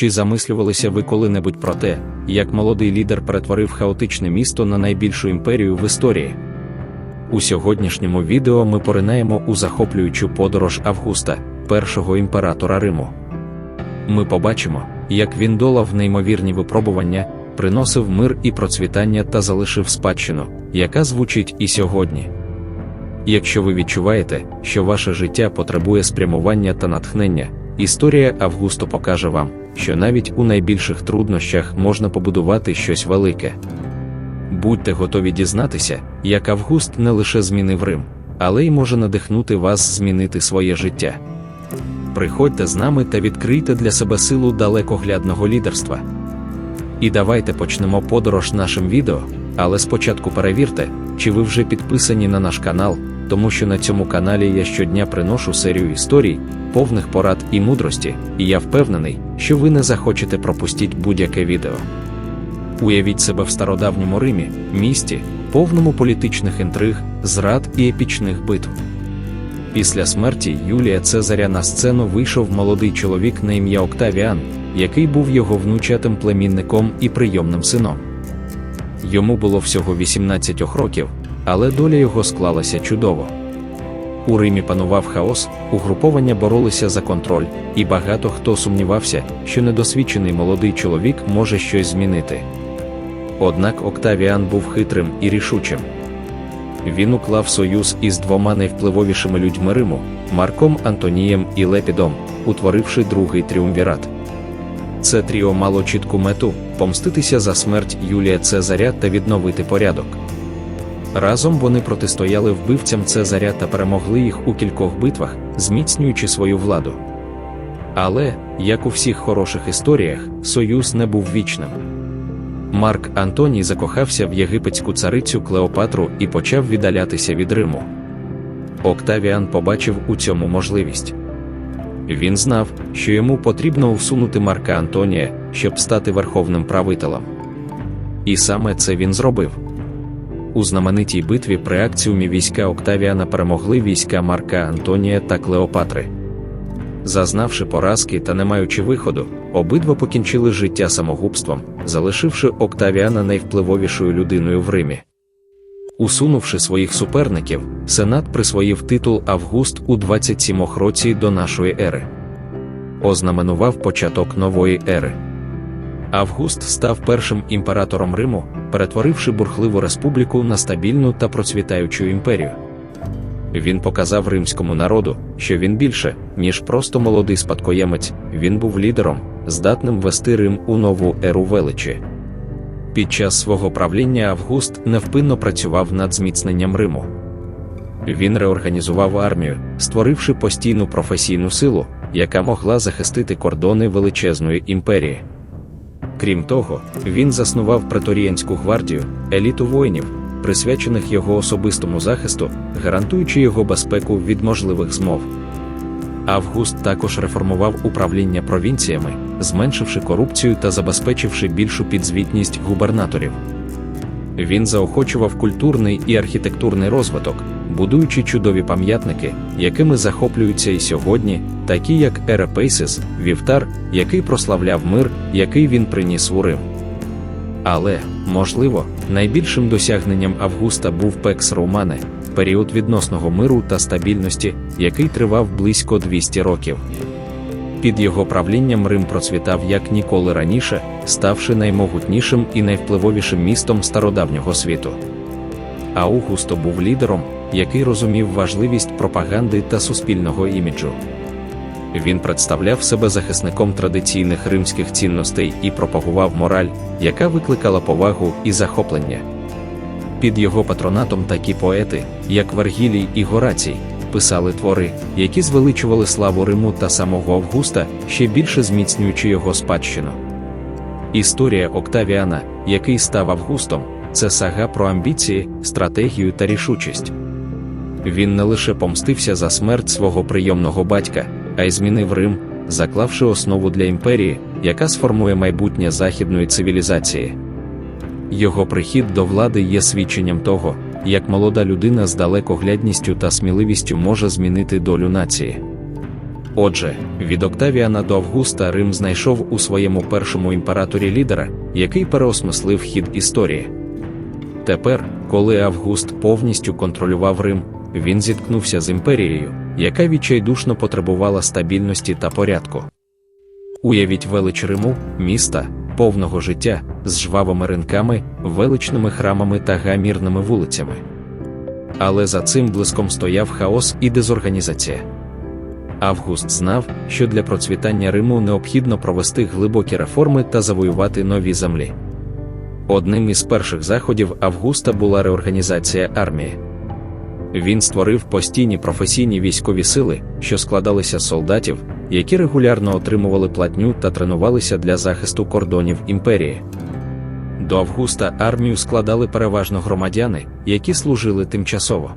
Чи замислювалися ви коли-небудь про те, як молодий лідер перетворив хаотичне місто на найбільшу імперію в історії? У сьогоднішньому відео ми поринаємо у захоплюючу подорож Августа, першого імператора Риму. Ми побачимо, як він долав неймовірні випробування, приносив мир і процвітання та залишив спадщину, яка звучить і сьогодні. Якщо ви відчуваєте, що ваше життя потребує спрямування та натхнення, історія Августо покаже вам, що навіть у найбільших труднощах можна побудувати щось велике. Будьте готові дізнатися, як Август не лише змінив Рим, але й може надихнути вас змінити своє життя. Приходьте з нами та відкрийте для себе силу далекоглядного лідерства. І давайте почнемо подорож нашим відео, але спочатку перевірте, чи ви вже підписані на наш канал, тому що на цьому каналі я щодня приношу серію історій, повних порад і мудрості, і я впевнений, що ви не захочете пропустити будь-яке відео. Уявіть себе в стародавньому Римі, місті, повному політичних інтриг, зрад і епічних битв. Після смерті Юлія Цезаря на сцену вийшов молодий чоловік на ім'я Октавіан, який був його внучатим племінником і прийомним сином. Йому було всього 18 років, але доля його склалася чудово. У Римі панував хаос, угруповання боролися за контроль, і багато хто сумнівався, що недосвідчений молодий чоловік може щось змінити. Однак Октавіан був хитрим і рішучим. Він уклав союз із двома найвпливовішими людьми Риму Марком Антонієм і Лепідом, утворивши другий тріумвірат. Це тріо мало чітку мету помститися за смерть Юлія Цезаря та відновити порядок. Разом вони протистояли вбивцям Цезаря та перемогли їх у кількох битвах, зміцнюючи свою владу. Але, як у всіх хороших історіях, союз не був вічним. Марк Антоній закохався в єгипетську царицю Клеопатру і почав віддалятися від Риму. Октавіан побачив у цьому можливість. Він знав, що йому потрібно усунути Марка Антонія, щоб стати верховним правителем. І саме це він зробив. У знаменитій битві при акціумі війська Октавіана перемогли війська Марка Антонія та Клеопатри. Зазнавши поразки та не маючи виходу, обидва покінчили життя самогубством, залишивши Октавіана найвпливовішою людиною в Римі. Усунувши своїх суперників, Сенат присвоїв титул Август у 27 році до нашої ери. Ознаменував початок нової ери. Август став першим імператором Риму, перетворивши бурхливу республіку на стабільну та процвітаючу імперію. Він показав римському народу, що він більше, ніж просто молодий спадкоємець, він був лідером, здатним вести Рим у нову еру величі. Під час свого правління Август невпинно працював над зміцненням Риму. Він реорганізував армію, створивши постійну професійну силу, яка могла захистити кордони величезної імперії. Крім того, він заснував преторієнську гвардію, еліту воїнів, присвячених його особистому захисту, гарантуючи його безпеку від можливих змов. Август також реформував управління провінціями, зменшивши корупцію та забезпечивши більшу підзвітність губернаторів. Він заохочував культурний і архітектурний розвиток, будуючи чудові пам'ятники, якими захоплюються і сьогодні, такі як Ерепейсис, Вівтар, який прославляв мир, який він приніс у Рим. Але, можливо, найбільшим досягненням Августа був Пекс Романе, період відносного миру та стабільності, який тривав близько 200 років. Під його правлінням Рим процвітав як ніколи раніше, ставши наймогутнішим і найвпливовішим містом стародавнього світу. Аугусто був лідером, який розумів важливість пропаганди та суспільного іміджу. Він представляв себе захисником традиційних римських цінностей і пропагував мораль, яка викликала повагу і захоплення. Під його патронатом такі поети, як Вергілій і Горацій, писали твори, які звеличували славу Риму та самого Августа, ще більше зміцнюючи його спадщину. Історія Октавіана, який став Августом, це сага про амбіції, стратегію та рішучість. Він не лише помстився за смерть свого прийомного батька, а й змінив Рим, заклавши основу для імперії, яка сформує майбутнє західної цивілізації. Його прихід до влади є свідченням того, як молода людина з далекоглядністю та сміливістю може змінити долю нації. Отже, від Октавіана до Августа Рим знайшов у своєму першому імператорі лідера, який переосмислив хід історії. Тепер, коли Август повністю контролював Рим, він зіткнувся з імперією, яка відчайдушно потребувала стабільності та порядку. Уявіть велич Риму, міста, повного життя, з жвавими ринками, величними храмами та гамірними вулицями. Але за цим блиском стояв хаос і дезорганізація. Август знав, що для процвітання Риму необхідно провести глибокі реформи та завоювати нові землі. Одним із перших заходів Августа була реорганізація армії. Він створив постійні професійні військові сили, що складалися з солдатів, які регулярно отримували платню та тренувалися для захисту кордонів імперії. До Августа армію складали переважно громадяни, які служили тимчасово.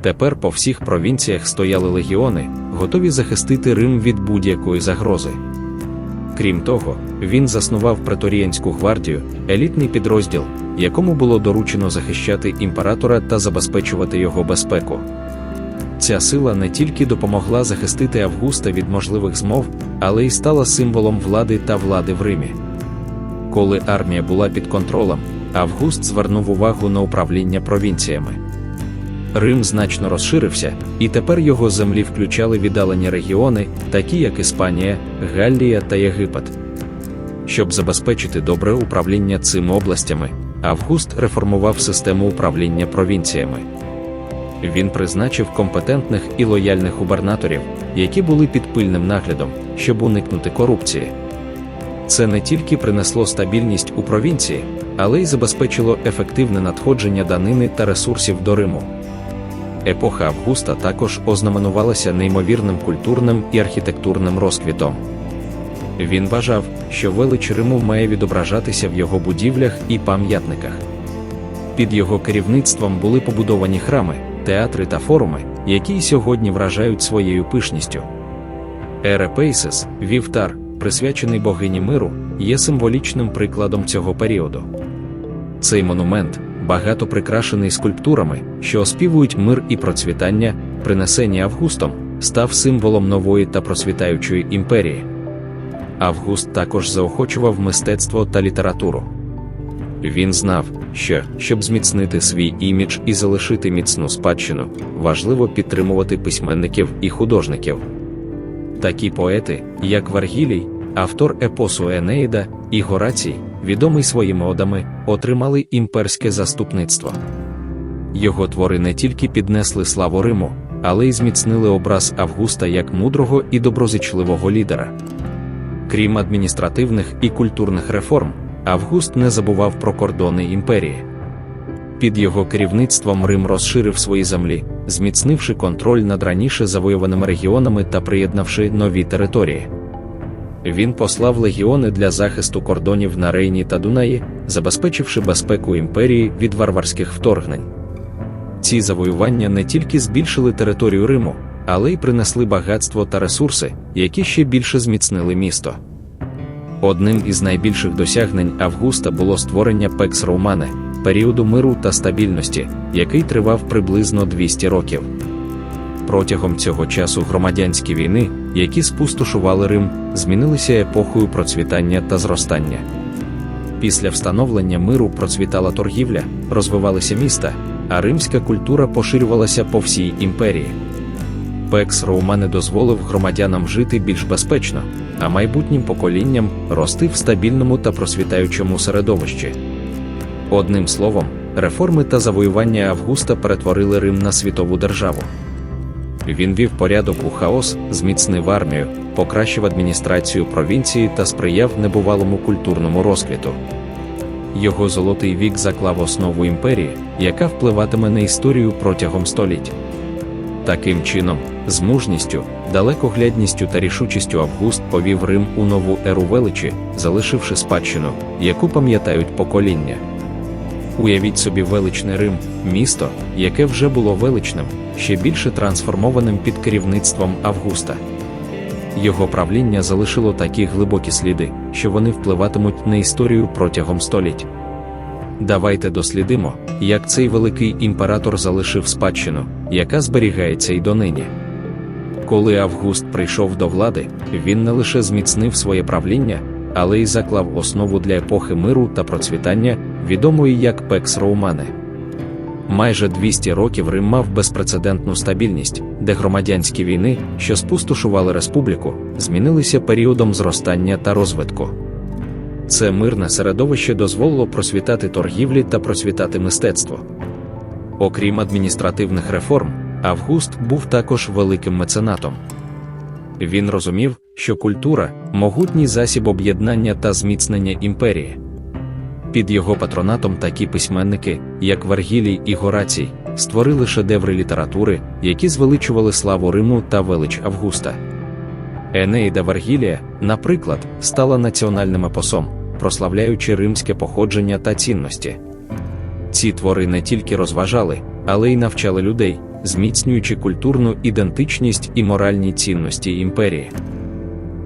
Тепер по всіх провінціях стояли легіони, готові захистити Рим від будь-якої загрози. Крім того, він заснував преторієнську гвардію, елітний підрозділ, якому було доручено захищати імператора та забезпечувати його безпеку. Ця сила не тільки допомогла захистити Августа від можливих змов, але й стала символом влади та влади в Римі. Коли армія була під контролем, Август звернув увагу на управління провінціями. Рим значно розширився, і тепер його землі включали віддалені регіони, такі як Іспанія, Галлія та Єгипет. Щоб забезпечити добре управління цими областями, Август реформував систему управління провінціями. Він призначив компетентних і лояльних губернаторів, які були під пильним наглядом, щоб уникнути корупції. Це не тільки принесло стабільність у провінції, але й забезпечило ефективне надходження данини та ресурсів до Риму. Епоха Августа також ознаменувалася неймовірним культурним і архітектурним розквітом. Він вважав, що велич Риму має відображатися в його будівлях і пам'ятниках. Під його керівництвом були побудовані храми, театри та форуми, які сьогодні вражають своєю пишністю. Ерепейсис, вівтар, присвячений богині миру, є символічним прикладом цього періоду. Цей монумент, багато прикрашений скульптурами, що оспівують мир і процвітання, принесені Августом, став символом нової та процвітаючої імперії. Август також заохочував мистецтво та літературу. Він знав, що, щоб зміцнити свій імідж і залишити міцну спадщину, важливо підтримувати письменників і художників. Такі поети, як Варгілій, автор епосу Енеїда і Горацій, відомий своїми одами, отримали імперське заступництво. Його твори не тільки піднесли славу Риму, але й зміцнили образ Августа як мудрого і доброзичливого лідера. Крім адміністративних і культурних реформ, Август не забував про кордони імперії. Під його керівництвом Рим розширив свої землі, зміцнивши контроль над раніше завоюваними регіонами та приєднавши нові території. Він послав легіони для захисту кордонів на Рейні та Дунаї, забезпечивши безпеку імперії від варварських вторгнень. Ці завоювання не тільки збільшили територію Риму, але й принесли багатство та ресурси, які ще більше зміцнили місто. Одним із найбільших досягнень Августа було створення Пекс Романе, періоду миру та стабільності, який тривав приблизно 200 років. Протягом цього часу громадянські війни, які спустошували Рим, змінилися епохою процвітання та зростання. Після встановлення миру процвітала торгівля, розвивалися міста, а римська культура поширювалася по всій імперії. Пекс Роумане дозволив громадянам жити більш безпечно, а майбутнім поколінням рости в стабільному та просвітаючому середовищі. Одним словом, реформи та завоювання Августа перетворили Рим на світову державу. Він вів порядок у хаос, зміцнив армію, покращив адміністрацію провінції та сприяв небувалому культурному розквіту. Його золотий вік заклав основу імперії, яка впливатиме на історію протягом століть. Таким чином, з мужністю, далекоглядністю та рішучістю Август повів Рим у нову еру величі, залишивши спадщину, яку пам'ятають покоління. Уявіть собі величний Рим, місто, яке вже було величним, ще більше трансформованим під керівництвом Августа. Його правління залишило такі глибокі сліди, що вони впливатимуть на історію протягом століть. Давайте дослідимо, як цей великий імператор залишив спадщину, яка зберігається й донині. Коли Август прийшов до влади, він не лише зміцнив своє правління, але й заклав основу для епохи миру та процвітання, відомої як Пекс Роумане. Майже 200 років Рим мав безпрецедентну стабільність, де громадянські війни, що спустошували республіку, змінилися періодом зростання та розвитку. Це мирне середовище дозволило просвітати торгівлі та просвітати мистецтво. Окрім адміністративних реформ, Август був також великим меценатом. Він розумів, що культура могутній засіб об'єднання та зміцнення імперії. Під його патронатом такі письменники, як Вергілій і Горацій, створили шедеври літератури, які звеличували славу Риму та велич Августа. Енеїда Вергілія, наприклад, стала національним епосом, прославляючи римське походження та цінності. Ці твори не тільки розважали, але й навчали людей, зміцнюючи культурну ідентичність і моральні цінності імперії.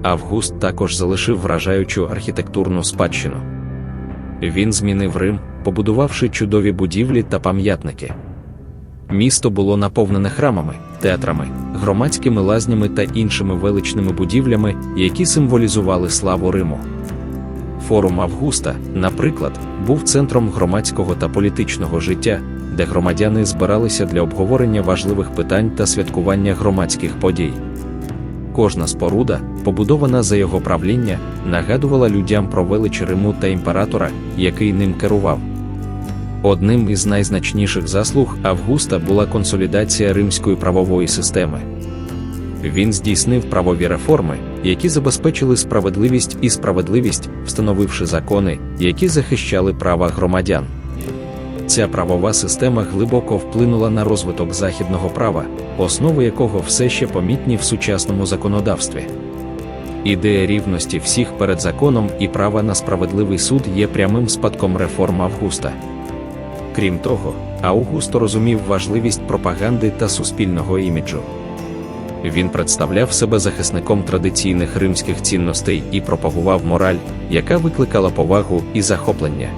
Август також залишив вражаючу архітектурну спадщину. Він змінив Рим, побудувавши чудові будівлі та пам'ятники. Місто було наповнене храмами, театрами, громадськими лазнями та іншими величними будівлями, які символізували славу Риму. Форум Августа, наприклад, був центром громадського та політичного життя, де громадяни збиралися для обговорення важливих питань та святкування громадських подій. Кожна споруда, побудована за його правління, нагадувала людям про велич Риму та імператора, який ним керував. Одним із найзначніших заслуг Августа була консолідація римської правової системи. Він здійснив правові реформи, які забезпечили справедливість і справедливість, встановивши закони, які захищали права громадян. Ця правова система глибоко вплинула на розвиток західного права, основи якого все ще помітні в сучасному законодавстві. Ідея рівності всіх перед законом і права на справедливий суд є прямим спадком реформ Августа. Крім того, Аугусто розумів важливість пропаганди та суспільного іміджу. Він представляв себе захисником традиційних римських цінностей і пропагував мораль, яка викликала повагу і захоплення.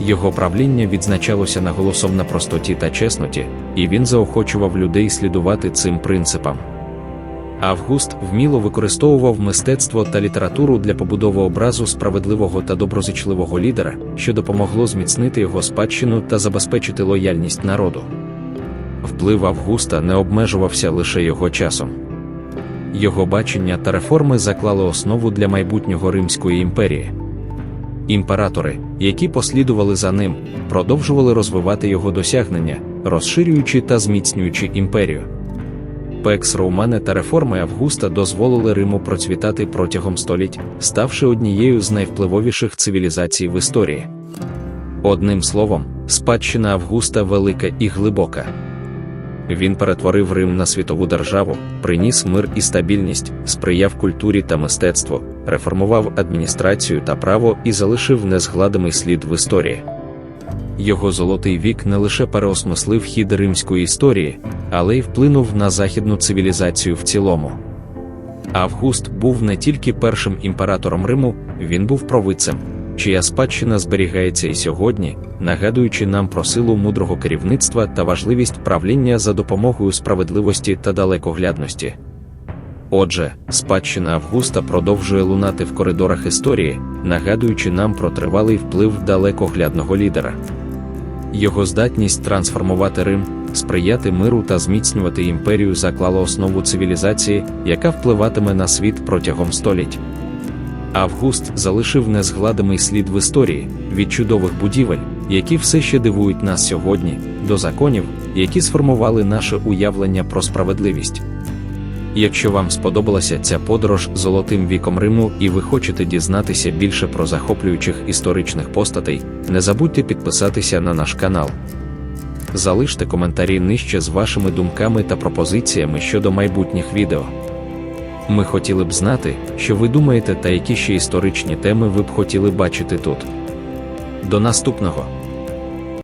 Його правління відзначалося наголосом на простоті та чесноті, і він заохочував людей слідувати цим принципам. Август вміло використовував мистецтво та літературу для побудови образу справедливого та доброзичливого лідера, що допомогло зміцнити його спадщину та забезпечити лояльність народу. Вплив Августа не обмежувався лише його часом. Його бачення та реформи заклали основу для майбутнього Римської імперії. Імператори, які послідували за ним, продовжували розвивати його досягнення, розширюючи та зміцнюючи імперію. Пекс Роумане та реформи Августа дозволили Риму процвітати протягом століть, ставши однією з найвпливовіших цивілізацій в історії. Одним словом, спадщина Августа велика і глибока. Він перетворив Рим на світову державу, приніс мир і стабільність, сприяв культурі та мистецтву, реформував адміністрацію та право і залишив незгладимий слід в історії. Його золотий вік не лише переосмислив хід римської історії, але й вплинув на західну цивілізацію в цілому. Август був не тільки першим імператором Риму, він був провидцем, чия спадщина зберігається і сьогодні, нагадуючи нам про силу мудрого керівництва та важливість правління за допомогою справедливості та далекоглядності. Отже, спадщина Августа продовжує лунати в коридорах історії, нагадуючи нам про тривалий вплив далекоглядного лідера. Його здатність трансформувати Рим, сприяти миру та зміцнювати імперію заклала основу цивілізації, яка впливатиме на світ протягом століть. Август залишив незгладимий слід в історії від чудових будівель, які все ще дивують нас сьогодні, до законів, які сформували наше уявлення про справедливість. Якщо вам сподобалася ця подорож золотим віком Риму і ви хочете дізнатися більше про захоплюючих історичних постатей, не забудьте підписатися на наш канал. Залиште коментарі нижче з вашими думками та пропозиціями щодо майбутніх відео. Ми хотіли б знати, що ви думаєте та які ще історичні теми ви б хотіли бачити тут. До наступного!